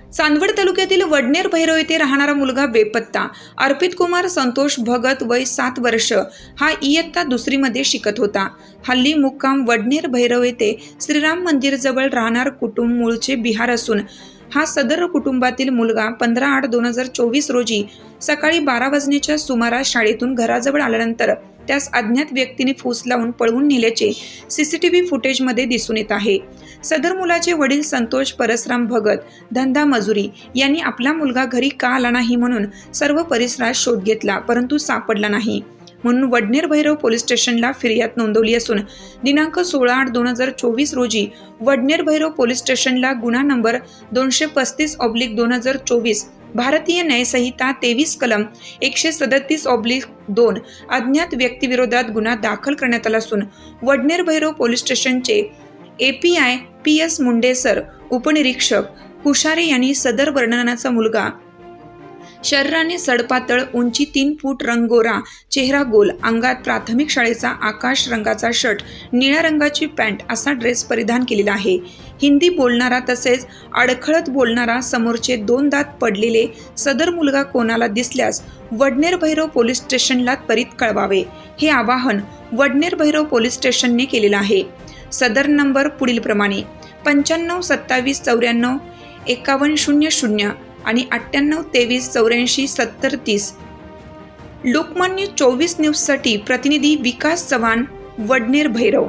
चांदवड तालुक्यातील वडनेर भैरव येथे राहणारा मुलगा बेपत्ता. अर्पित कुमार संतोष भगत वय सात वर्ष. हा इयत्ता दुसरीमध्ये शिकत होता. हल्ली मुक्काम वडनेर भैरव येथे श्रीराम मंदिरजवळ राहणार कुटुंब मूळचे बिहार असून हा सदर कुटुंबातील मुलगा पंधरा आठ दोन हजार चोवीस रोजी सकाळी बारा वाजण्याच्या सुमारास शाळेतून घराजवळ आल्यानंतर त्यास अज्ञात व्यक्तीने फूस लावून पळवून नेल्याचे सीसीटीव्ही फुटेजमध्ये दिसून येत आहे. सदर मुलाचे वडील संतोष परसराम भगत धंदा मजुरी यांनी आपला मुलगा घरी का आला नाही म्हणून सर्व परिसरात शोध घेतला परंतु सापडला नाही. म्हणून वडनेर भैरव पोलीस स्टेशनला फिर्याद नोंदवली असून दिनांक सोळा आठ दोन हजार चोवीस रोजी वडनेर भैरव पोलीस स्टेशनला गुन्हा नंबर दोनशे पस्तीस ऑब्लिक दोन हजार चोवीस भारतीय न्यायसंहिता तेवीस कलम एकशे सदतीस ऑब्लिक दोन अज्ञात व्यक्तीविरोधात गुन्हा दाखल करण्यात आला असून वडनेर भैरव पोलीस स्टेशनचे A P I P S Munde sir उपनिरीक्षक कुशारे यांनी सदर वर्णनाचा मुलगा शरीराने सडपातळ उंची तीन फूट रंगोरा चेहरा गोल अंगात प्राथमिक शाळेचा आकाश रंगाचा शर्ट निळ्या रंगाची पॅन्ट असा ड्रेस परिधान केलेला आहे. हिंदी बोलणारा तसेच अडखळत बोलणारा समोरचे दोन दात पडलेले सदर मुलगा कोणाला दिसल्यास वडनेर भैरव पोलीस स्टेशनला त्वरित कळवावे. हे आवाहन वडनेर भैरव पोलीस स्टेशनने केलेलं आहे. सदर नंबर पुढीलप्रमाणे पंच्याण्णव सत्तावीस चौऱ्याण्णव एकावन्न शून्य शून्य आणि अठ्ठ्याण्णव तेवीस चौऱ्याऐंशी सत्तर तीस. लोकमान्य चोवीस न्यूजसाठी प्रतिनिधी विकास चव्हाण वडनेर भैरव.